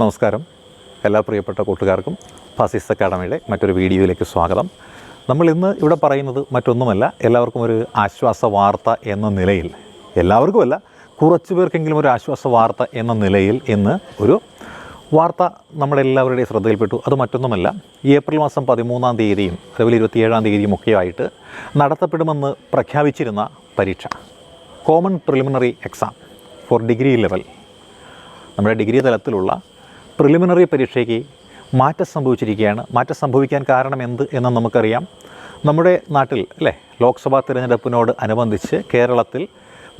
നമസ്കാരം. എല്ലാ പ്രിയപ്പെട്ട കൂട്ടുകാർക്കും ഫാസിസ് അക്കാഡമിയുടെ മറ്റൊരു വീഡിയോയിലേക്ക് സ്വാഗതം. നമ്മൾ ഇന്ന് ഇവിടെ പറയുന്നത് മറ്റൊന്നുമല്ല എല്ലാവർക്കും ഒരു ആശ്വാസ വാർത്ത എന്ന നിലയിൽ എല്ലാവർക്കുമല്ല കുറച്ച് പേർക്കെങ്കിലും ഒരു ആശ്വാസ വാർത്ത എന്ന നിലയിൽ ഇന്ന് ഒരു വാർത്ത നമ്മുടെ എല്ലാവരുടെയും ശ്രദ്ധയിൽപ്പെട്ടു. അത് മറ്റൊന്നുമല്ല ഏപ്രിൽ മാസം പതിമൂന്നാം തീയതിയും അതുപോലെ ഇരുപത്തിയേഴാം തീയതിയും ഒക്കെയായിട്ട് നടത്തപ്പെടുമെന്ന് പ്രഖ്യാപിച്ചിരുന്ന പരീക്ഷ. Common preliminary exam for degree level നമ്മുടെ ഡിഗ്രി തലത്തിലുള്ള പ്രിലിമിനറി പരീക്ഷയ്ക്ക് മാറ്റം സംഭവിച്ചിരിക്കുകയാണ്. മാറ്റം സംഭവിക്കാൻ കാരണം എന്ത് എന്ന് നമുക്കറിയാം. നമ്മുടെ നാട്ടിൽ അല്ലേ ലോക്സഭാ തിരഞ്ഞെടുപ്പിനോട് അനുബന്ധിച്ച് കേരളത്തിൽ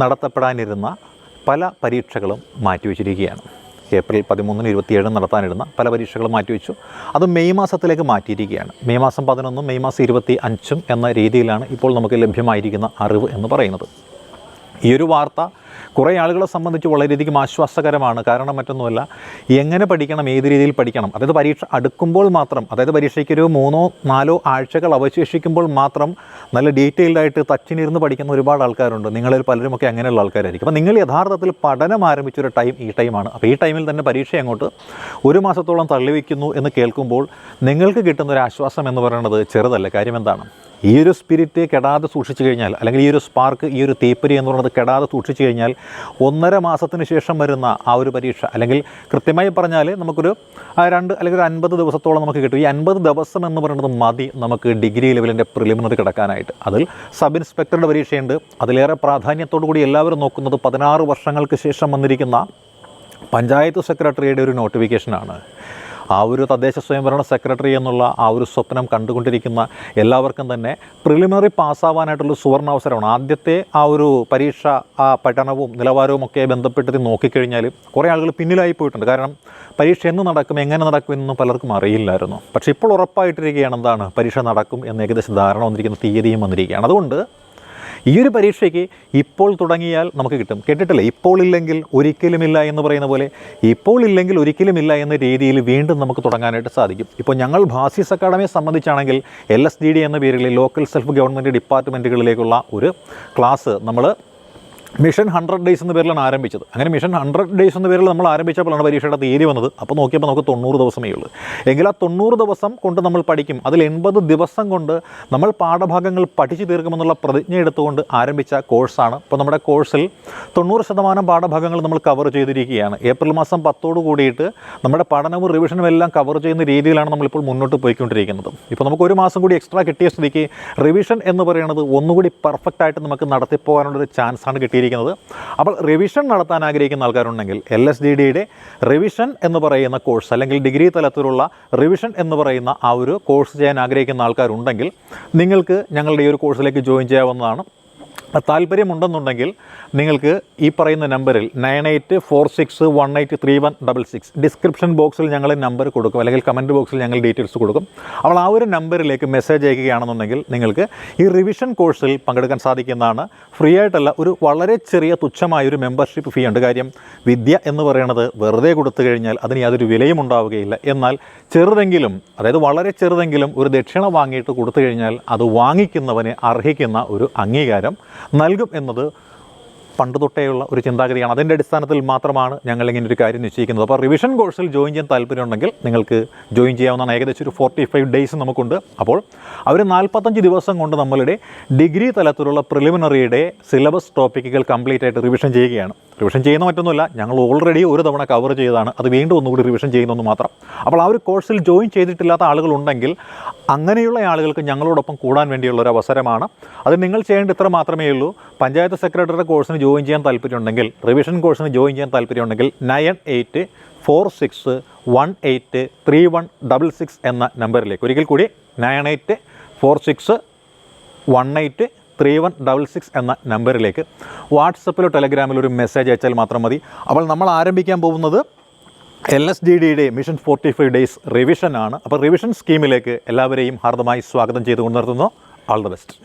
നടത്തപ്പെടാനിരുന്ന പല പരീക്ഷകളും മാറ്റിവെച്ചിരിക്കുകയാണ്. ഏപ്രിൽ പതിമൂന്നിന് ഇരുപത്തിയേഴിന് നടത്താനിരുന്ന പല പരീക്ഷകളും മാറ്റിവെച്ചു. അത് മെയ് മാസത്തിലേക്ക് മാറ്റിയിരിക്കുകയാണ്. മെയ് മാസം പതിനൊന്നും മെയ് മാസം ഇരുപത്തി അഞ്ചും എന്ന രീതിയിലാണ് ഇപ്പോൾ നമുക്ക് ലഭ്യമായിരിക്കുന്ന അറിവ് എന്ന് പറയുന്നത്. ഈ ഒരു വാർത്ത കുറേ ആളുകളെ സംബന്ധിച്ച് വളരെയധികം ആശ്വാസകരമാണ്. കാരണം മറ്റൊന്നുമല്ല എങ്ങനെ പഠിക്കണം ഏത് രീതിയിൽ പഠിക്കണം അതായത് പരീക്ഷ അടുക്കുമ്പോൾ മാത്രം അതായത് പരീക്ഷയ്ക്കൊരു മൂന്നോ നാലോ ആഴ്ചകൾ അവശേഷിക്കുമ്പോൾ മാത്രം നല്ല ഡീറ്റെയിൽഡായിട്ട് തച്ചിനിരുന്ന് പഠിക്കുന്ന ഒരുപാട് ആൾക്കാരുണ്ട്. നിങ്ങളിൽ പലരുമൊക്കെ അങ്ങനെയുള്ള ആൾക്കാരായിരിക്കും. അപ്പോൾ നിങ്ങൾ യഥാർത്ഥത്തിൽ പഠനം ആരംഭിച്ചൊരു ടൈം ഈ ടൈമാണ്. അപ്പോൾ ഈ ടൈമിൽ തന്നെ പരീക്ഷ അങ്ങോട്ട് ഒരു മാസത്തോളം തള്ളിവെക്കുന്നു എന്ന് കേൾക്കുമ്പോൾ നിങ്ങൾക്ക് കിട്ടുന്ന ഒരു ആശ്വാസം എന്ന് പറയുന്നത് ചെറുതല്ല. കാര്യം എന്താണ്? ഈ ഒരു സ്പിരിറ്റ് കെടാതെ സൂക്ഷിച്ചു കഴിഞ്ഞാൽ അല്ലെങ്കിൽ ഈ ഒരു സ്പാർക്ക് ഈ ഒരു തീപ്പരി എന്ന് പറയുന്നത് കെടാതെ സൂക്ഷിച്ചു കഴിഞ്ഞാൽ ഒന്നര മാസത്തിന് ശേഷം വരുന്ന ആ ഒരു പരീക്ഷ. അല്ലെങ്കിൽ കൃത്യമായി പറഞ്ഞാൽ നമുക്കൊരു രണ്ട് അല്ലെങ്കിൽ ഒരു അൻപത് ദിവസത്തോളം നമുക്ക് കിട്ടും. ഈ അൻപത് ദിവസം എന്ന് പറയുന്നത് മതി നമുക്ക് ഡിഗ്രി ലെവലിന്റെ പ്രിലിമിനറി കിടക്കാനായിട്ട്. അതിൽ സബ് ഇൻസ്പെക്ടറുടെ പരീക്ഷയുണ്ട്. അതിലേറെ പ്രാധാന്യത്തോടു കൂടി എല്ലാവരും നോക്കുന്നത് പതിനാറ് വർഷങ്ങൾക്ക് ശേഷം വന്നിരിക്കുന്ന പഞ്ചായത്ത് സെക്രട്ടറിയുടെ ഒരു നോട്ടിഫിക്കേഷനാണ്. ആ ഒരു തദ്ദേശ സ്വയംഭരണ സെക്രട്ടറി എന്നുള്ള ആ ഒരു സ്വപ്നം കണ്ടുകൊണ്ടിരിക്കുന്ന എല്ലാവർക്കും തന്നെ പ്രിലിമിനറി പാസ്സാവാനായിട്ടുള്ള സുവർണ അവസരമാണ്. ആദ്യത്തെ ആ ഒരു പരീക്ഷ ആ പഠനവും നിലവാരവും ഒക്കെ ബന്ധപ്പെട്ട് നോക്കിക്കഴിഞ്ഞാൽ കുറേ ആളുകൾ പിന്നിലായി പോയിട്ടുണ്ട്. കാരണം പരീക്ഷ എന്ന് നടക്കും എങ്ങനെ നടക്കും എന്നൊന്നും പലർക്കും അറിയില്ലായിരുന്നു. പക്ഷേ ഇപ്പോൾ ഉറപ്പായിട്ടിരിക്കുകയാണ് എന്താണ്? പരീക്ഷ നടക്കും എന്ന് ഏകദേശം ധാരണ വന്നിരിക്കുന്ന തീയതിയും വന്നിരിക്കുകയാണ്. അതുകൊണ്ട് ഈ ഒരു പരീക്ഷയ്ക്ക് ഇപ്പോൾ തുടങ്ങിയാൽ നമുക്ക് കിട്ടും. കേട്ടിട്ടില്ലേ? ഇപ്പോൾ ഇല്ലെങ്കിൽ ഒരിക്കലുമില്ല എന്ന് പറയുന്ന പോലെ ഇപ്പോൾ ഇല്ലെങ്കിൽ ഒരിക്കലുമില്ല എന്ന രീതിയിൽ വീണ്ടും നമുക്ക് തുടങ്ങാനായിട്ട് സാധിക്കും. ഇപ്പോൾ ഞങ്ങൾ ഭാസിസ് അക്കാഡമിയെ സംബന്ധിച്ചാണെങ്കിൽ എൽ എസ് ഡി ഡി എന്ന പേരിൽ ലോക്കൽ സെൽഫ് ഗവൺമെന്റ് ഡിപ്പാർട്ട്മെന്റുകളിലേക്കുള്ള ഒരു ക്ലാസ് നമ്മൾ മിഷൻ ഹൺഡ്രഡ് ഡേയ്സ് എന്ന പേരിലാണ് ആരംഭിച്ചത്. അങ്ങനെ മിഷൻ ഹൺഡ്രഡ് ഡേയ്സ് എന്ന പേരിൽ നമ്മൾ ആരംഭിച്ചപ്പോഴാണ് പരീക്ഷയുടെ തീയതി വന്നത്. അപ്പോൾ നോക്കിയപ്പോൾ നമുക്ക് തൊണ്ണൂറ് ദിവസമേ ഉള്ളൂ. എങ്കിൽ ആ തൊണ്ണൂറ് ദിവസം കൊണ്ട് നമ്മൾ പഠിക്കും. അതിൽ എൺപത് ദിവസം കൊണ്ട് നമ്മൾ പാഠഭാഗങ്ങൾ പഠിച്ചു തീർക്കുമെന്നുള്ള പ്രതിജ്ഞ എടുത്തുകൊണ്ട് ആരംഭിച്ച കോഴ്സാണ്. ഇപ്പോൾ നമ്മുടെ കോഴ്സിൽ തൊണ്ണൂറ് ശതമാനം പാഠഭാഗങ്ങൾ നമ്മൾ കവർ ചെയ്തിരിക്കുകയാണ്. ഏപ്രിൽ മാസം പത്തോട് കൂടിയിട്ട് നമ്മുടെ പഠനവും റിവിഷനും എല്ലാം കവർ ചെയ്യുന്ന രീതിയിലാണ് നമ്മളിപ്പോൾ മുന്നോട്ട് പോയിക്കൊണ്ടിരിക്കുന്നത്. ഇപ്പോൾ നമുക്ക് ഒരു മാസം കൂടി എക്സ്ട്രാ കിട്ടിയ സ്ഥിതിക്ക് റിവിഷൻ എന്ന് പറയുന്നത് ഒന്നുകൂടി പെർഫെക്റ്റ് ആയിട്ട് നമുക്ക് നടത്തിപ്പോകാനുള്ളൊരു ചാൻസാണ് കിട്ടിയിരിക്കുന്നത്. അപ്പോൾ റിവിഷൻ നടത്താൻ ആഗ്രഹിക്കുന്ന ആൾക്കാരുണ്ടെങ്കിൽ എൽ എസ് ഡി ഡിയുടെ റിവിഷൻ എന്ന് പറയുന്ന കോഴ്സ് അല്ലെങ്കിൽ ഡിഗ്രി തലത്തിലുള്ള റിവിഷൻ എന്ന് പറയുന്ന ആ ഒരു കോഴ്സ് ചെയ്യാൻ ആഗ്രഹിക്കുന്ന ആൾക്കാരുണ്ടെങ്കിൽ നിങ്ങൾക്ക് ഞങ്ങളുടെ ഈ ഒരു കോഴ്സിലേക്ക് ജോയിൻ ചെയ്യാവുന്നതാണ്. താല്പര്യമുണ്ടെന്നുണ്ടെങ്കിൽ നിങ്ങൾക്ക് ഈ പറയുന്ന നമ്പറിൽ nine eight four six one eight three one double six description ബോക്സിൽ ഞങ്ങൾ നമ്പർ കൊടുക്കും. അല്ലെങ്കിൽ കമന്റ് ബോക്സിൽ ഞങ്ങൾ ഡീറ്റെയിൽസ് കൊടുക്കും. അപ്പോൾ ആ ഒരു നമ്പറിലേക്ക് മെസ്സേജ് അയക്കുകയാണെന്നുണ്ടെങ്കിൽ നിങ്ങൾക്ക് ഈ റിവിഷൻ കോഴ്സിൽ പങ്കെടുക്കാൻ സാധിക്കുന്നതാണ്. ഫ്രീ ആയിട്ടല്ല ഒരു വളരെ ചെറിയ തുച്ഛമായ ഒരു മെമ്പർഷിപ്പ് ഫീ ഉണ്ട്. കാര്യം വിദ്യ എന്ന് പറയുന്നത് വെറുതെ കൊടുത്തു കഴിഞ്ഞാൽ അതിന് യാതൊരു വിലയും ഉണ്ടാവുകയില്ല. എന്നാൽ ചെറുതെങ്കിലും അതായത് വളരെ ചെറുതെങ്കിലും ഒരു ദക്ഷിണ വാങ്ങിയിട്ട് കൊടുത്തു കഴിഞ്ഞാൽ അത് വാങ്ങിക്കുന്നവനെ അർഹിക്കുന്ന ഒരു അംഗീകാരം നൽകും എന്നത് പണ്ട് തൊട്ടേയുള്ള ഒരു ചിന്താഗതിയാണ്. അതിന്റെ അടിസ്ഥാനത്തിൽ മാത്രമാണ് ഞങ്ങൾ ഇങ്ങനെ ഒരു കാര്യം നിശ്ചയിക്കുന്നത്. അപ്പോൾ റിവിഷൻ കോഴ്സിൽ ജോയിൻ ചെയ്യാൻ താല്പര്യമുണ്ടെങ്കിൽ നിങ്ങൾക്ക് ജോയിൻ ചെയ്യാവുന്നതാണ്. ഏകദേശം ഒരു ഫോർട്ടി ഫൈവ് ഡേയ്സ് നമുക്കുണ്ട്. അപ്പോൾ അവർ നാൽപ്പത്തഞ്ച് ദിവസം കൊണ്ട് നമ്മളുടെ ഡിഗ്രി തലത്തിലുള്ള പ്രിലിമിനറിയുടെ സിലബസ് ടോപ്പിക്കുകൾ കംപ്ലീറ്റ് ആയിട്ട് റിവിഷൻ ചെയ്യുകയാണ്. റിവിഷൻ ചെയ്യുന്ന മറ്റൊന്നുമില്ല ഞങ്ങൾ ഓൾറെഡി ഒരു തവണ കവർ ചെയ്തതാണ്. അത് വീണ്ടും ഒന്നുകൂടി റിവിഷൻ ചെയ്യുന്നെന്ന് മാത്രം. അപ്പോൾ ആ ഒരു കോഴ്സിൽ ജോയിൻ ചെയ്തിട്ടില്ലാത്ത ആളുകളുണ്ടെങ്കിൽ അങ്ങനെയുള്ള ആളുകൾക്ക് ഞങ്ങളോടൊപ്പം കൂടാൻ വേണ്ടിയുള്ള ഒരു അവസരമാണ്. അത് നിങ്ങൾ ചെയ്യേണ്ട ഇത്ര മാത്രമേ ഉള്ളൂ. പഞ്ചായത്ത് സെക്രട്ടറിയുടെ കോഴ്സിന് ജോയിൻ ചെയ്യാൻ താല്പര്യമുണ്ടെങ്കിൽ റിവിഷൻ കോഴ്സിന് ജോയിൻ ചെയ്യാൻ താല്പര്യമുണ്ടെങ്കിൽ nine eight four six one eight three one double six എന്ന നമ്പറിലേക്ക് ഒരിക്കൽ കൂടി nine eight four six one eight three one double six എന്ന നമ്പറിലേക്ക് വാട്സപ്പിലോ ടെലഗ്രാമിലോ ഒരു മെസ്സേജ് അയച്ചാൽ മാത്രം മതി. അപ്പോൾ നമ്മൾ ആരംഭിക്കാൻ പോകുന്നത് എൽ എസ് ഡി ഡിയുടെ mission forty five days revision ആണ് അപ്പോൾ റിവിഷൻ സ്കീമിലേക്ക് എല്ലാവരെയും ഹാർദമായി സ്വാഗതം ചെയ്തുകൊണ്ട് നിർത്തുന്നു. All the best